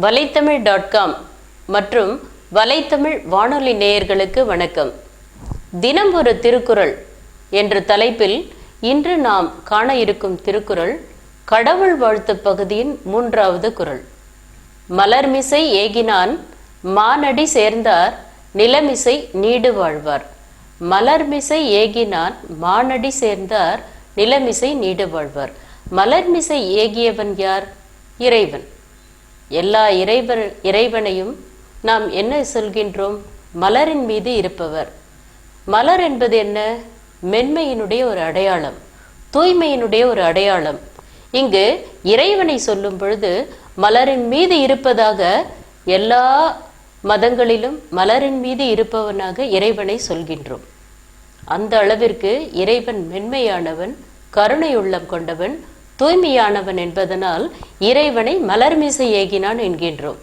வலைத்தமிழ் dot com மற்றும் வலைத்தமிழ் வானொலி நேயர்களுக்கு வணக்கம். தினம் ஒரு திருக்குறள் என்ற தலைப்பில் இன்று நாம் காண இருக்கும் திருக்குறள் கடவுள் வாழ்த்து பகுதியின் மூன்றாவது குறள். மலர்மிசை ஏகினான் மானடி சேர்ந்தார் நிலமிசை நீடு வாழ்வார். மலர்மிசை ஏகினான் மானடி சேர்ந்தார் நிலமிசை நீடு வாழ்வார். மலர்மிசை ஏகியவன் யார்? இறைவன். எல்லா இறைவர் இறைவனையும் நாம் என்ன சொல்கின்றோம்? மலரின் மீது இருப்பவர். மலர் என்பது என்ன? மென்மையினுடைய ஒரு அடையாளம் தூய்மையினுடைய ஒரு அடையாளம். இங்கு இறைவனை சொல்லும் பொழுது மலரின் மீது இருப்பதாக எல்லா மதங்களிலும் மலரின் மீது இருப்பவனாக இறைவனை சொல்கின்றோம். அந்த அளவிற்கு இறைவன் மென்மையானவன் கருணை உள்ளம் கொண்டவன் தூய்மையானவன் என்பதனால் இறைவனை மலர்மிசை ஏகினான் என்கின்றோம்.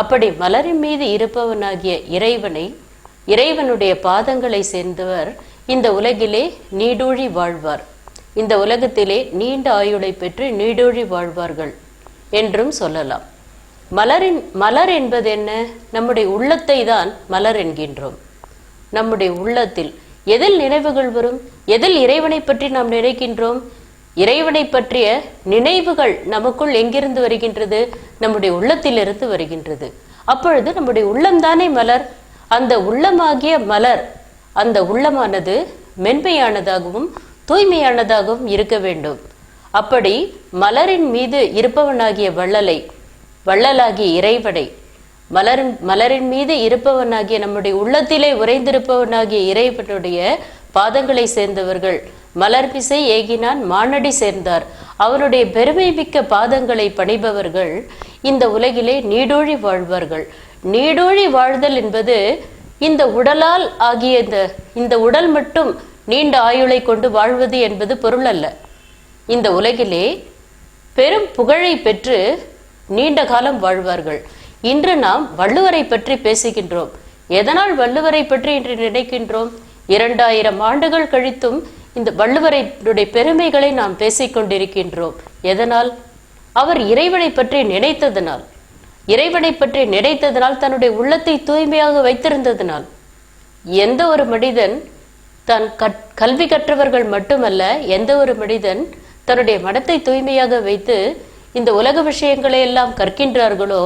அப்படி மலரின் மீது இருப்பவனாகிய இறைவனை இறைவனுடைய பாதங்களை சேர்ந்தவர் இந்த உலகிலே நீடூழி வாழ்வார். இந்த உலகத்திலே நீண்ட ஆயுளை பெற்று நீடூழி வாழ்வார்கள் என்றும் சொல்லலாம். மலரின் மலர் என்பது என்ன நம்முடைய உள்ளத்தை தான் மலர் என்கின்றோம். நம்முடைய உள்ளத்தில் எதில் நினைவுகள் வரும்? எதில் இறைவனை பற்றி நாம் நினைக்கின்றோம்? இறைவனை பற்றிய நினைவுகள் நமக்குள் எங்கிருந்து வருகின்றது? நம்முடைய உள்ளத்திலிருந்து வருகின்றது. அப்பொழுது நம்முடைய உள்ளம்தானே மலர்? அந்த உள்ளமாகிய மலர் அந்த உள்ளமானது மென்மையானதாகவும் தூய்மையானதாகவும் இருக்க வேண்டும். அப்படி மலரின் மீது இருப்பவனாகிய வள்ளலை வள்ளலாகிய இறைவனை மலரின் மலரின் மீது இருப்பவனாகிய நம்முடைய உள்ளத்திலே உறைந்திருப்பவனாகிய இறைவனுடைய பாதங்களை சேர்ந்தவர்கள் மலர்பிசை ஏகினான் மானடி சேர்ந்தார். அவருடைய பெருமை மிக்க பாதங்களை பணிபவர்கள் இந்த உலகிலே நீடூழி வாழ்வார்கள். நீடூழி வாழ்தல் என்பது இந்த உடலால் ஆகிய இந்த இந்த உடல் மட்டும் நீண்ட ஆயுளை கொண்டு வாழ்வது என்பது பொருள் அல்ல. இந்த உலகிலே பெரும் புகழை பெற்று நீண்ட காலம் வாழ்வார்கள். இன்று நாம் வள்ளுவரை பற்றி பேசுகின்றோம். எதனால் வள்ளுவரை பற்றி இன்று நினைக்கின்றோம்? இரண்டாயிரம் ஆண்டுகள் கழித்தும் இந்த வள்ளுவரையுடைய பெருமைகளை நாம் பேசிக் கொண்டிருக்கின்றோம் எதனால்? அவர் இறைவனை பற்றி நினைத்ததனால். இறைவனை பற்றி நினைத்ததனால் தன்னுடைய உள்ளத்தை தூய்மையாக வைத்திருந்ததனால். எந்த ஒரு மனிதன் தான் கல்வி கற்றவர்கள் மட்டுமல்ல எந்த ஒரு மனிதன் தன்னுடைய மனத்தை தூய்மையாக வைத்து இந்த உலக விஷயங்களை எல்லாம் கற்கின்றார்களோ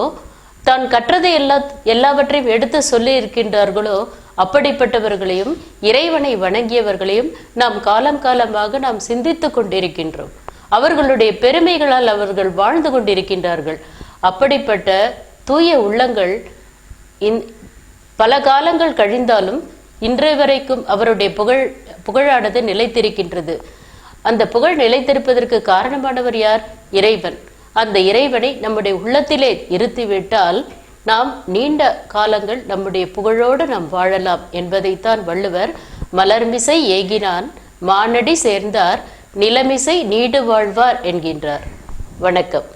தான் கற்றதை எல்லா எல்லாவற்றையும் எடுத்து சொல்லி இருக்கின்றார்களோ அப்படிப்பட்டவர்களையும் இறைவனை வணங்கியவர்களையும் நாம் காலம் காலமாக நாம் சிந்தித்து கொண்டிருக்கின்றோம். அவர்களுடைய பெருமைகளால் அவர்கள் வாழ்ந்து கொண்டிருக்கின்றார்கள். அப்படிப்பட்ட தூய உள்ளங்கள் இன் பல காலங்கள் கழிந்தாலும் இன்றைய வரைக்கும் அவருடைய புகழ் புகழானது நிலைத்திருக்கின்றது. அந்த புகழ் நிலைத்திருப்பதற்கு காரணமானவர் யார்? இறைவன். அந்த இறைவனை நம்முடைய உள்ளத்திலே இருத்திவிட்டால் நாம் நீண்ட காலங்கள் நம்முடைய புகழோடு நாம் வாழலாம் என்பதைத்தான் வள்ளுவர் மலர்மிசை ஏகினான் மானடி சேர்ந்தார் நிலமிசை நீடு வாழ்வார் என்கின்றார். வணக்கம்.